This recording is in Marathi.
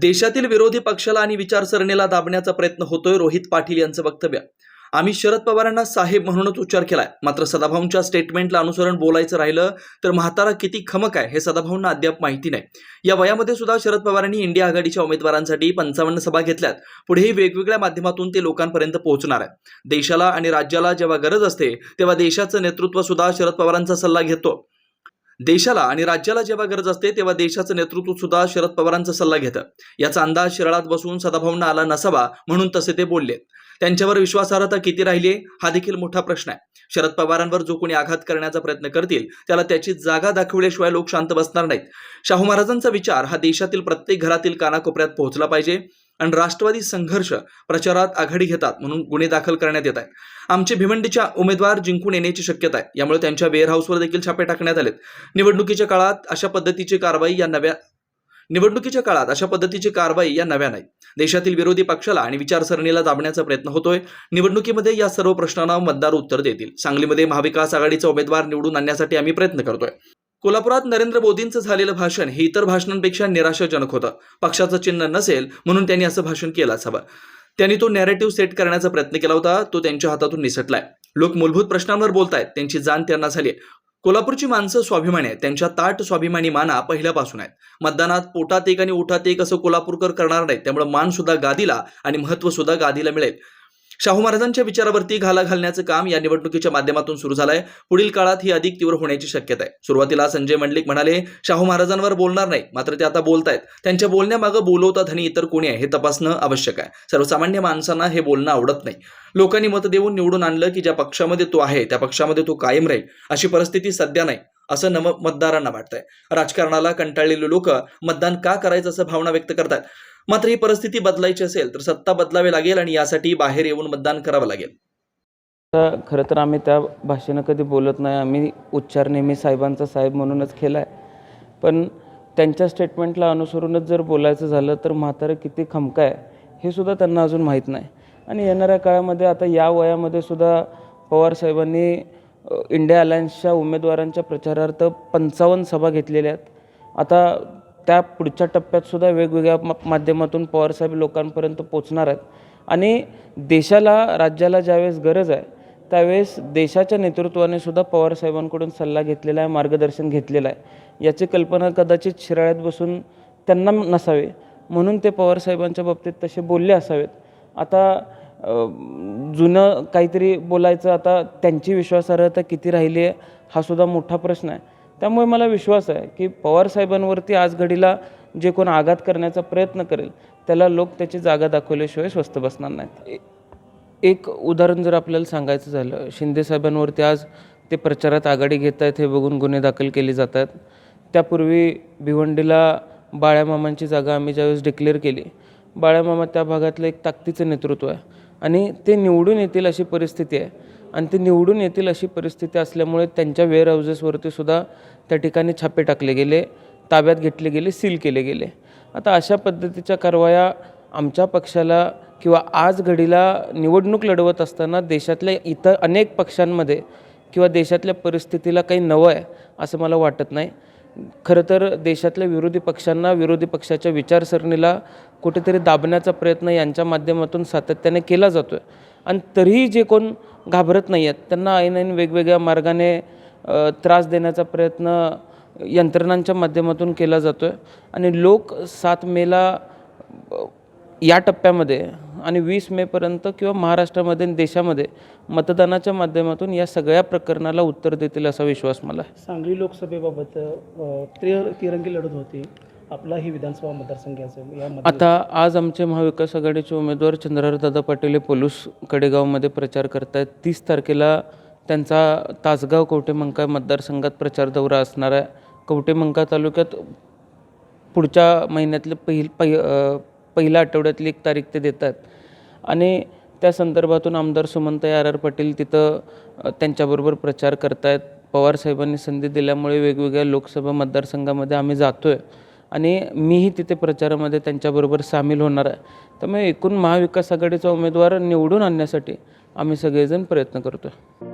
देशातील विरोधी पक्षाला आणि विचारसरणीला दाबण्याचा प्रयत्न होतोय रोहित पाटील यांचं वक्तव्य. आम्ही शरद पवारांना साहेब म्हणूनच उच्चार केलाय. मात्र सदाभाऊंच्या स्टेटमेंटला अनुसरण बोलायचं राहिलं तर म्हातारा किती खमक आहे हे सदाभाऊंना अद्याप माहिती नाही. या वयामध्ये सुद्धा शरद पवारांनी इंडिया आघाडीच्या उमेदवारांसाठी पंचावन्न सभा घेतल्यात. पुढेही वेगवेगळ्या माध्यमातून ते लोकांपर्यंत पोहोचणार आहे देशाला आणि राज्याला जेव्हा गरज असते तेव्हा देशाचं नेतृत्व सुद्धा शरद पवारांचा सल्ला घेतो. देशाला आणि राज्याला जेव्हा गरज असते तेव्हा देशाचं नेतृत्व सुद्धा शरद पवारांचा सल्ला घेतं. याचा अंदाज शिराळात बसून सदाभाऊंना आला नसावा म्हणून तसे ते बोलले. त्यांच्यावर विश्वासार्हता किती राहिली हा देखील मोठा प्रश्न आहे. शरद पवारांवर जो कोणी आघात करण्याचा प्रयत्न करतील त्याला त्याची जागा दाखवल्याशिवाय लोक शांत बसणार नाहीत. शाहू महाराजांचा विचार हा देशातील प्रत्येक घरातील कानाकोपऱ्यात पोहोचला पाहिजे. आणि राष्ट्रवादी संघर्ष प्रचारात आघाडी घेतात म्हणून गुन्हे दाखल करण्यात येत आहेत. आमचे भिवंडीच्या उमेदवार जिंकून येण्याची शक्यता आहे. यामुळे त्यांच्या वेअरहाऊसवर देखील छापे टाकण्यात आलेत. निवडणुकीच्या काळात अशा पद्धतीची कारवाई या नव्या निवडणुकीच्या काळात अशा पद्धतीची कारवाई या नव्या नाही. देशातील विरोधी पक्षाला आणि विचारसरणीला दाबण्याचा प्रयत्न होतोय. निवडणुकीमध्ये या सर्व प्रश्नांना मतदार उत्तर देतील. सांगलीमध्ये महाविकास आघाडीचा उमेदवार निवडून आणण्यासाठी आम्ही प्रयत्न करतोय. कोल्हापुरात नरेंद्र मोदींचं झालेलं भाषण हे इतर भाषणांपेक्षा निराशाजनक होतं. पक्षाचं चिन्ह नसेल म्हणून त्यांनी असं भाषण केलंच हवं. त्यांनी तो नॅरेटिव्ह सेट करण्याचा प्रयत्न केला होता तो त्यांच्या हातातून निसटलाय. लोक मूलभूत प्रश्नांवर बोलतायत त्यांची जाण त्यांना झाली कोल्हापूरची माणसं स्वाभिमानी आहेत त्यांच्या ताट स्वाभिमानी माना पहिल्यापासून आहेत. मतदानात पोटात एक आणि ओठात एक असं कोल्हापूरकर करणार नाहीत त्यामुळे मान सुद्धा गादीला आणि महत्त्व सुद्धा गादीला मिळेल. शाहू महाराजांच्या विचारावरती घाला घालण्याचं काम या निवडणुकीच्या माध्यमातून सुरू झालंय. पुढील काळात ही अधिक तीव्र होण्याची शक्यता आहे. सुरुवातीला संजय मंडलिक म्हणाले शाहू महाराजांवर बोलणार नाही मात्र ते आता बोलतायत. त्यांच्या बोलण्यामागं बोलवता धनी इतर कोणी आहे हे तपासणं आवश्यक आहे. सर्वसामान्य माणसांना हे बोलणं आवडत नाही. लोकांनी मत देऊन निवडून आणलं की ज्या पक्षामध्ये तो आहे त्या पक्षामध्ये तो कायम राहील. अशी परिस्थिती सध्या नाही असं नव मतदारांना वाटतंय. राजकारणाला कंटाळलेले लोक मतदान का करायचं असं भावना व्यक्त करतात? मात्र ही परिस्थिती बदलायची असेल तर सत्ता बदलावी लागेल आणि यासाठी बाहेर येऊन मतदान करावं लागेल. खरं तर आम्ही त्या भाषेनं कधी बोलत नाही. आम्ही उच्चार नेहमी साहेबांचा साहेब म्हणूनच केला आहे पण त्यांच्या स्टेटमेंटला अनुसरूनच जर बोलायचं झालं तर म्हातारं किती खमका आहे हे सुद्धा त्यांना अजून माहीत नाही. आणि येणाऱ्या काळामध्ये आता या वयामध्ये सुद्धा पवार साहेबांनी इंडिया अलायन्सच्या उमेदवारांच्या प्रचारार्थ पंचावन्न सभा घेतलेल्या आहेत. आता त्या पुढच्या टप्प्यातसुद्धा वेगवेगळ्या मा माध्यमातून पवारसाहेब लोकांपर्यंत पोचणार आहेत. आणि देशाला राज्याला ज्यावेळेस गरज आहे त्यावेळेस देशाच्या नेतृत्वाने सुद्धा पवारसाहेबांकडून सल्ला घेतलेला आहे मार्गदर्शन घेतलेलं आहे. याची कल्पना कदाचित शिराळ्यात बसून त्यांना नसावे. म्हणून ते पवारसाहेबांच्या बाबतीत तसे बोलले असावेत. आता जुनं काहीतरी बोलायचं आता त्यांची विश्वासार्हता किती राहिली आहे हा सुद्धा मोठा प्रश्न आहे. त्यामुळे मला विश्वास आहे की पवार साहेबांवरती आज घडीला जे कोण आघात करण्याचा प्रयत्न करेल त्याला लोक त्याची जागा दाखवल्याशिवाय स्वस्त बसणार नाहीत. एक उदाहरण जर आपल्याला सांगायचं झालं शिंदे साहेबांवरती आज ते प्रचारात आघाडी घेत आहेत हे बघून गुन्हे दाखल केले जात आहेत त्यापूर्वी भिवंडीला बाळ्यामामांची जागा आम्ही ज्यावेळेस डिक्लेअर केली बाळ्यामामा त्या भागातलं एक ताकदीचं नेतृत्व आहे. आणि ते निवडून येतील अशी परिस्थिती आहे. आणि ते निवडून येतील अशी परिस्थिती असल्यामुळे त्यांच्या वेअर हाऊसेसवरती सुद्धा त्या ठिकाणी छापे टाकले गेले ताब्यात घेतले गेले सील केले गेले. आता अशा पद्धतीच्या कारवाया आमच्या पक्षाला किंवा आज घडीला निवडणूक लढवत असताना देशातल्या इतर अनेक पक्षांमध्ये किंवा देशातल्या परिस्थितीला काही नवं आहे असं मला वाटत नाही. खरं तर देशातल्या विरोधी पक्षांना विरोधी पक्षाच्या विचारसरणीला कुठेतरी दाबण्याचा प्रयत्न यांच्या माध्यमातून सातत्याने केला जातो आहे आणि तरीही जे कोण घाबरत नाही आहेत त्यांना ऐन ऐन वेगवेगळ्या मार्गाने त्रास देण्याचा प्रयत्न यंत्रणांच्या माध्यमातून केला जातो आहे आणि लोक सात मेला या टप्प्यामध्ये आणि वीस मेपर्यंत किंवा महाराष्ट्रामध्ये आणि देशामध्ये मतदानाच्या माध्यमातून या सगळ्या प्रकरणाला उत्तर देतील असा विश्वास मला आहे. सांगली लोकसभेबाबत त्रि तिरंगी लढत होती. आपला ही विधानसभा मतदारसंघ यामध्ये आता आज आमचे महाविकास आघाडीचे उमेदवार चंद्रहारदादा पाटील हे पोलूस कडेगावमध्ये प्रचार करत आहेत तीस तारखेला त्यांचा तासगाव कवटेमंका मतदारसंघात प्रचार दौरा असणार आहे. कवटेमंका तालुक्यात पुढच्या महिन्यातले पहिल पहि पहिल्या आठवड्यातली एक तारीख ते देतात. आणि त्या संदर्भातून आमदार सुमंत आर आर पाटील तिथं त्यांच्याबरोबर प्रचार करतायत. पवार साहेबांनी संधी दिल्यामुळे वेगवेगळ्या लोकसभा मतदारसंघामध्ये आम्ही जातो आहे आणि मीही तिथे प्रचारामध्ये त्यांच्याबरोबर सामील होणार आहे. त्यामुळे एकूण महाविकास आघाडीचा उमेदवार निवडून आणण्यासाठी आम्ही सगळेजण प्रयत्न करतो आहे